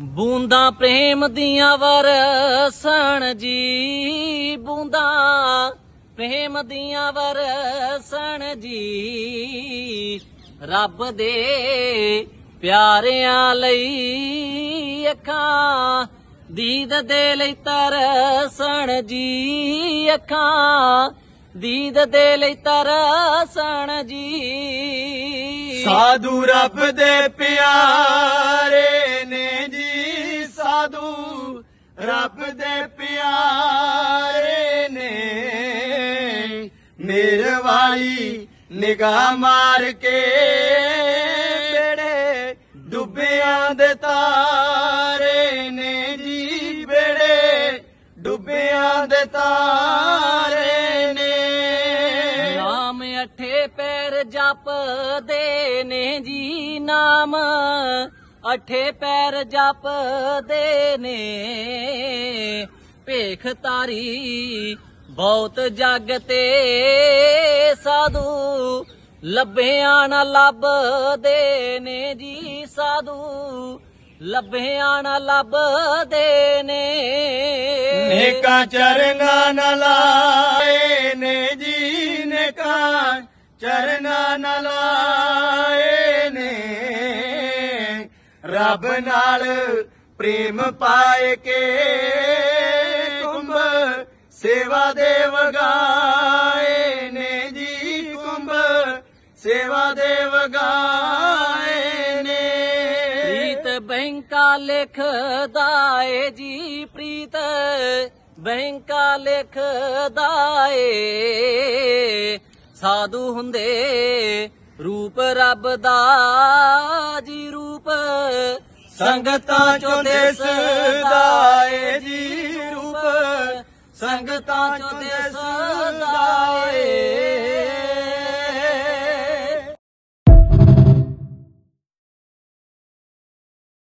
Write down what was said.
ਬੂੰਦਾਂ ਪ੍ਰੇਮ ਦੀਆਂ ਵਰਸਣ ਜੀ। ਬੂੰਦਾਂ ਪ੍ਰੇਮ ਦੀਆਂ ਵਰਸਣ ਜੀ। ਰੱਬ ਦੇ ਪਿਆਰਿਆਂ ਲਈ ਅੱਖਾਂ, ਦੀਦ ਦੇ ਲਈ ਤਰਸਣ ਜੀ। ਅੱਖਾਂ, ਦੀਦ ਦੇ ਲਈ ਤਰਸਣ ਜੀ। ਸਾਧੂ ਰੱਬ ਦੇ ਪਿਆਰੇ ਰੱਬ ਦੇ ਪਿਆਰੇ ਨੇ। ਮੇਰੇ ਵਾਲੀ ਨਿਗਾਹ ਮਾਰ ਕੇ ਬੇੜੇ ਡੁੱਬਿਆਂ ਦੇ ਤਾਰੇ ਨੇ ਜੀ ਬੇੜੇ ਡੁੱਬਿਆਂ ਦੇ ਤਾਰੇ ਨੇ। ਨਾਮ ਅਠੇ ਪੈਰ ਜਪਦੇ ਨੇ ਜੀ ਨਾਮ। ਅਠੇ ਪੈਰ ਜਪਦੇ ਨੇ। ਭੇਖ ਤਾਰੀ ਬਹੁਤ ਜਗ ਤੇ ਸਾਧੂ, ਲੱਭਿਆ ਨਾ ਲੱਭਦੇ ਨੇ ਜੀ ਸਾਧੂ, ਲੱਭਿਆ ਨਾ ਲੱਭਦੇ ਨੇ। ਨੇਕਾਂ ਚਰਨਾਂ ਨਾਲ ਲਾਏ ਨੇ ਜੀ ਨੇਕਾਂ ਚਰਨਾਂ ਨਾਲ ਲਾਏ ਰੱਬ ਨਾਲ ਪ੍ਰੇਮ ਪਾਏ ਕੇ ਕੁੰਭ ਸੇਵਾ ਦੇਵ ਗਾਏ ਨੇ ਜੀ ਕੁੰਭ ਸੇਵਾ ਦੇਵ ਗਾਏ ਨੇ। ਪ੍ਰੀਤ ਬੈਂਕਾ ਲਿਖਦਾ ਏ ਜੀ ਪ੍ਰੀਤ ਬੈਂਕਾ ਲਿਖਦਾ ਏ ਸਾਧੂ ਹੁੰਦੇ ਰੂਪ ਰੱਬ ਦਾ ਜੀ ਸੰਗਤਾਂ ਚੋਂ ਦਿਸਦਾ ਏ ਜੀ ਰੂਪ। ਸੰਗਤਾਂ ਚੋਂ ਦਿਸਦਾ